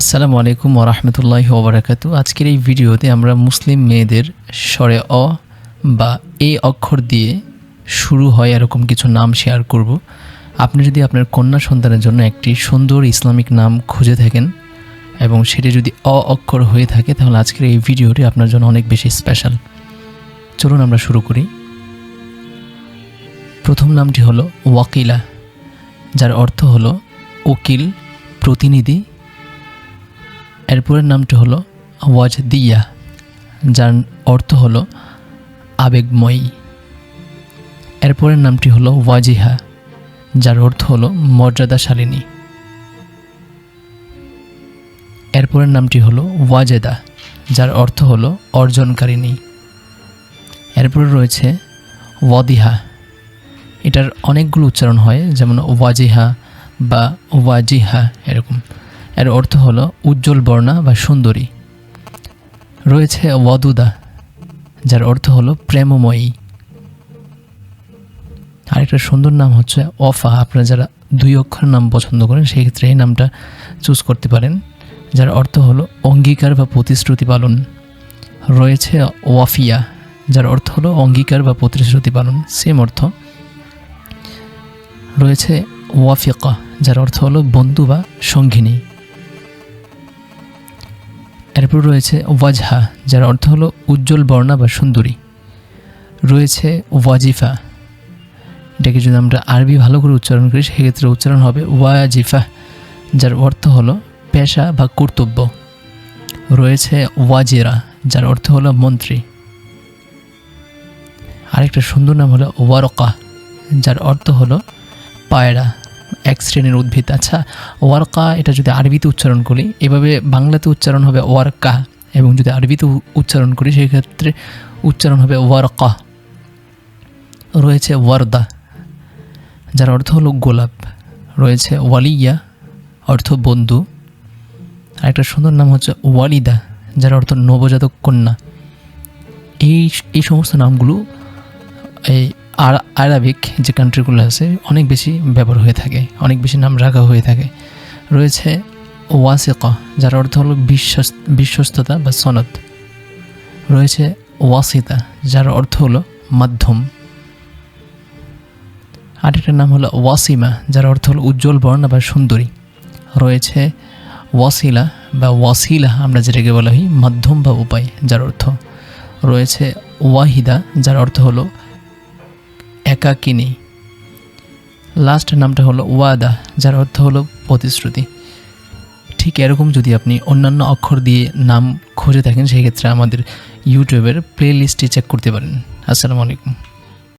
আসসালামু আলাইকুম ওরহমতুল্লাহ ওবরাকাতু আজকের এই ভিডিওতে আমরা মুসলিম মেয়েদের স্বরে অ বা এ অক্ষর দিয়ে শুরু হয় এরকম কিছু নাম শেয়ার করব। আপনি যদি আপনার কন্যা সন্তানের জন্য একটি সুন্দর ইসলামিক নাম খুঁজে থাকেন এবং সেটি যদি অ অক্ষর হয়ে থাকে, তাহলে আজকের এই ভিডিওটি আপনার জন্য অনেক বেশি স্পেশাল চলুন আমরা শুরু করি। প্রথম নামটি হলো ওয়াকিলা, যার অর্থ হলো উকিল, প্রতিনিধি এরপরের নামটি হলো ওয়াজ দিয়া যার অর্থ হলো আবেগময়ী। এরপরের নামটি হলো ওয়াজিহা, যার অর্থ হলো মর্যাদাশালিনী। এরপরের নামটি হলো ওয়াজেদা, যার অর্থ হলো অর্জনকারিণী। এরপরে রয়েছে ওয়াদিহা। এটার অনেকগুলো উচ্চারণ হয়, যেমন ওয়াজিহা বা ওয়াজিহা, এরকম। এর অর্থ হলো উজ্জ্বল বর্ণা বা সুন্দরী। রয়েছে ওয়াদুদা, যার অর্থ হলো প্রেমময়ী। আরেকটা সুন্দর নাম হচ্ছে অফা আপনারা যারা দুই অক্ষর নাম পছন্দ করেন সেই ক্ষেত্রে এই নামটা চুজ করতে পারেন, যার অর্থ হলো অঙ্গীকার বা প্রতিশ্রুতি পালন। রয়েছে ওয়াফিয়া, যার অর্থ হলো অঙ্গীকার বা প্রতিশ্রুতি পালন। সেম অর্থ। রয়েছে ওয়াফিকা, যার অর্থ হলো বন্ধু বা সঙ্গিনী। এরপর রয়েছে ওয়াজহা, যার অর্থ হলো উজ্জ্বল বর্ণা বা সুন্দরী। রয়েছে ওয়াজিফা। এটাকে যদি আমরা আরবি ভালো করে উচ্চারণ করি, সেক্ষেত্রে উচ্চারণ হবে ওয়াজিফা, যার অর্থ হলো পেশা বা কর্তব্য। রয়েছে ওয়াজিরা, যার অর্থ হলো মন্ত্রী। আরেকটা সুন্দর নাম হলো ওয়ারকা, যার অর্থ হলো পায়রা। এক শ্রেণির উদ্ভিদ। আচ্ছা ওয়ারকা, এটা যদি আরবিতে উচ্চারণ করি, এভাবে বাংলাতে উচ্চারণ হবে ওয়ারকা, এবং যদি আরবিতে উচ্চারণ করি, সেক্ষেত্রে উচ্চারণ হবে ওয়ারকা। রয়েছে ওয়ারদা, যার অর্থ হলো গোলাপ। রয়েছে ওয়ালিয়া, অর্থ বন্ধু। আর একটা সুন্দর নাম হচ্ছে ওয়ালিদা, যার অর্থ নবজাতক কন্যা। এই এই সমস্ত নামগুলো এই আর আরবিক যে কান্ট্রিগুলো আছে, অনেক বেশি ব্যবহার হয়ে থাকে, অনেক বেশি নাম রাখা হয়ে থাকে। রয়েছে ওয়াসিকা, যার অর্থ হলো বিশ্বাস, বিশ্বস্ততা বা সনদ। রয়েছে ওয়াসিতা, যার অর্থ হলো মাধ্যম। আরেকটার নাম হলো ওয়াসিমা, যার অর্থ হলো উজ্জ্বল বর্ণা বা সুন্দরী। রয়েছে ওয়াসিলা বা ওয়াসিলা, আমরা যেটাকে বলা হয় মাধ্যম বা উপায়, যার অর্থ। রয়েছে ওয়াহিদা, যার অর্থ হলো একাকিনী লাস্ট নামটা হলো ওয়াদা, যার অর্থ হলো প্রতিশ্রুতি। ঠিক এরকম যদি আপনি অন্যান্য অক্ষর দিয়ে নাম খুঁজে থাকেন সেক্ষেত্রে আমাদের ইউটিউবের প্লে লিস্টটি চেক করতে পারেন। আসসালামু আলাইকুম।